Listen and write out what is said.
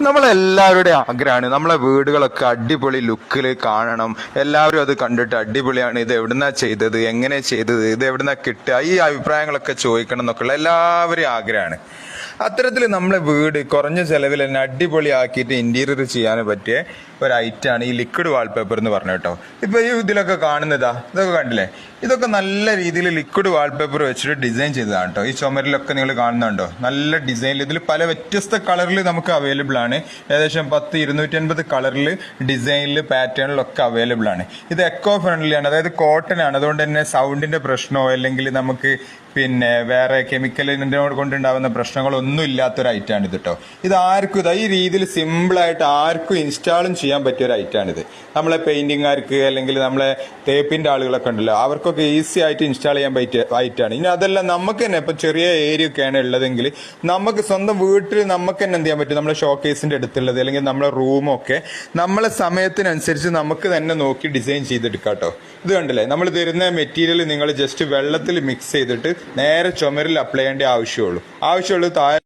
നമ്മളെല്ലാവരുടെയും ആഗ്രഹമാണ്. നമ്മളെ വീടുകളൊക്കെ അടിപൊളി ലുക്കിൽ കാണണം. എല്ലാവരും അത് കണ്ടിട്ട് അടിപൊളിയാണ്. ഇത് എവിടുന്നാ ചെയ്തത്? എങ്ങനെ ചെയ്തത്? ഇത് എവിടുന്നാ കിട്ടുക? ഈ അഭിപ്രായങ്ങളൊക്കെ ചോദിക്കണം എന്നൊക്കെയുള്ള എല്ലാവരെയും ആഗ്രഹമാണ്. അത്തരത്തിൽ നമ്മളെ വീട് കുറഞ്ഞ ചെലവിൽ തന്നെ അടിപൊളിയാക്കിയിട്ട് ഇന്റീരിയർ ചെയ്യാൻ പറ്റിയ ഒരു ഐറ്റാണ് ഈ ലിക്വിഡ് വാൾപേപ്പർ എന്ന് പറഞ്ഞു കേട്ടോ. ഇപ്പൊ ഈ ഇതിലൊക്കെ കാണുന്നതാ ഇതൊക്കെ കണ്ടില്ലേ? ഇതൊക്കെ നല്ല രീതിയിൽ ലിക്വിഡ് വാൾപേപ്പർ വെച്ചിട്ട് ഡിസൈൻ ചെയ്തതാണ് കേട്ടോ. ഈ ചുമരിലൊക്കെ നിങ്ങൾ കാണുന്നുണ്ടോ? നല്ല ഡിസൈനിൽ ഇതിൽ പല വ്യത്യസ്ത കളറിൽ നമുക്ക് അവൈലബിൾ ആണ്. ഏകദേശം പത്ത് ഇരുന്നൂറ്റി അൻപത് കളറിൽ ഡിസൈനിൽ പാറ്റേണിലൊക്കെ അവൈലബിൾ ആണ്. ഇത് എക്കോ ഫ്രണ്ട്ലി ആണ് അതായത് കോട്ടൺ ആണ്. അതുകൊണ്ട് തന്നെ സൗണ്ടിന്റെ പ്രശ്നമോ അല്ലെങ്കിൽ നമുക്ക് പിന്നെ വേറെ കെമിക്കലിന്റെ കൊണ്ടുണ്ടാകുന്ന പ്രശ്നങ്ങളൊന്നും ഇല്ലാത്തൊരു ഐറ്റാണ് ഇത് കേട്ടോ ഇത് ആർക്കും ഇത് ഈ രീതിയിൽ സിമ്പിളായിട്ട് ആർക്കും ഇൻസ്റ്റാളും ചെയ്യാൻ പറ്റിയ ഒരു ഐറ്റാണ് ഇത്. നമ്മളെ പെയിന്റിങ്ങുകാർക്ക് അല്ലെങ്കിൽ നമ്മളെ തേപ്പിന്റെ ആളുകളൊക്കെ ഉണ്ടല്ലോ അവർക്കൊക്കെ ഈസി ആയിട്ട് ഇൻസ്റ്റാൾ ചെയ്യാൻ പറ്റിയ ഐറ്റാണ് ഇനി അതെല്ലാം നമുക്ക് തന്നെ ഇപ്പം ചെറിയ ഏരിയ ഒക്കെയാണ് ഉള്ളതെങ്കിൽ നമുക്ക് സ്വന്തം വീട്ടിൽ നമുക്ക് തന്നെ എന്ത് ചെയ്യാൻ പറ്റും? നമ്മുടെ ഷോക്കേസിന്റെ അടുത്തുള്ളത് അല്ലെങ്കിൽ നമ്മുടെ റൂമൊക്കെ നമ്മളെ സമയത്തിനനുസരിച്ച് നമുക്ക് തന്നെ നോക്കി ഡിസൈൻ ചെയ്തെടുക്കാം കേട്ടോ ഇത് കണ്ടില്ലേ? നമ്മൾ തരുന്ന മെറ്റീരിയൽ നിങ്ങൾ ജസ്റ്റ് വെള്ളത്തിൽ മിക്സ് ചെയ്തിട്ട് നേരെ ചുമരിൽ അപ്ലൈ ചെയ്യേണ്ട ആവശ്യമുള്ളൂ. ആവശ്യമുള്ളൂ താഴെ